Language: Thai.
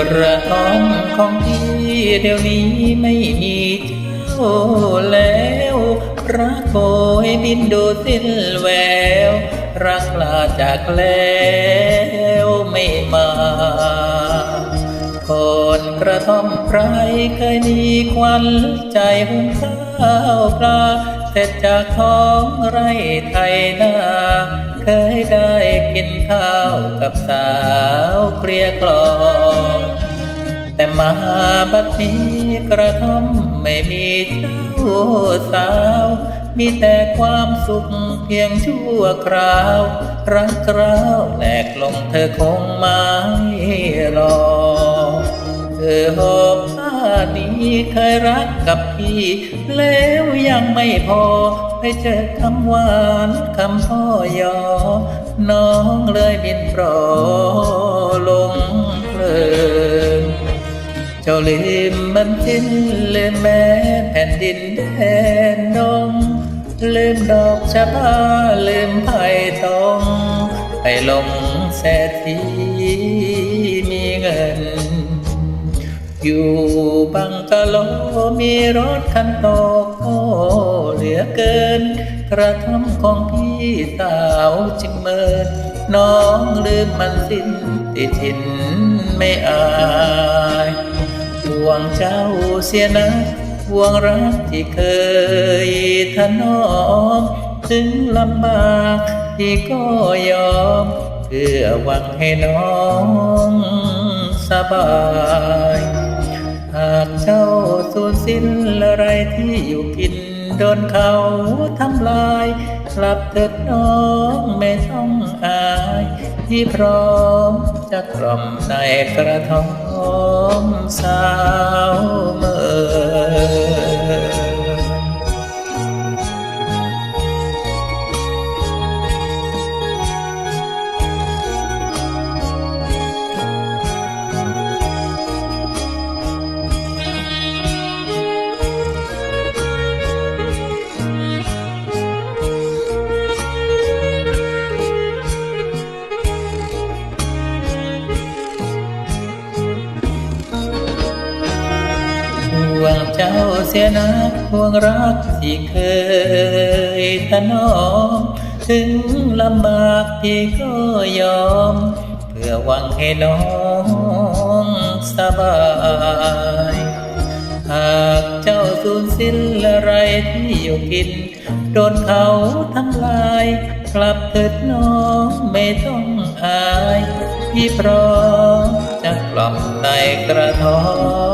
กระท้องของพี่เดี๋ยวนี้ไม่มีเจ้าแล้วรักโบยบินดูสิ้นแวว รักลาจากแล้วไม่มาก่อนกระท่อมใครเคยมีควันใจหุงข้าวปลาเสร็จจากท้องไร่ไทยนาเคยได้กินข้าวกับสาวเกลียกลอง มาบัดนี้กระท่อมไม่มีเจ้าสาว มีแต่ความสุขเพียงชั่วคราว รักกราวแหลกลงเธอคงไม่รอเธอหอบผ้านี้เคยรักกับพี่ แล้วยังไม่พอไปเจอคำหวานคำพ่อยอ น้องเลยบินปรลงเพลิง เลืมมันสิ้นลืมแม้แผ่นดินแดนดงลืมดอกชะบาลืมไผ่ตองไปลงแสทีมีเงิน อยู่บังกะโลมีรถคันโตโอ้เหลือเกิน กระทำของพี่สาวจึงเมิน น้องลืมมันสิ้นติดทินไม่อา ห่วงเจ้าเสียนะห่วงรักที่เคยถนอม ถึงลำบากที่ก็ยอม เพื่อหวังให้น้องสบายหากเจ้าสูญสิ้นอะไรที่อยู่กิน โดนเขาทำลาย กลับเถิดน้องไม่ต้องอายที่พร้อมจะกล่อมในกระทอมสาว ห่วงเจ้าเสียนักห่วงรักที่เคยถนอม ถึงลำบากพี่ก็ยอม เพื่อหวังให้น้องสบายหากเจ้าสูญสิ้นอะไรที่อยู่กิน โดนเขาทำลาย กลับเถิดน้องไม่ต้องอาย พี่พร้อมจะกล่อมในกระท้อ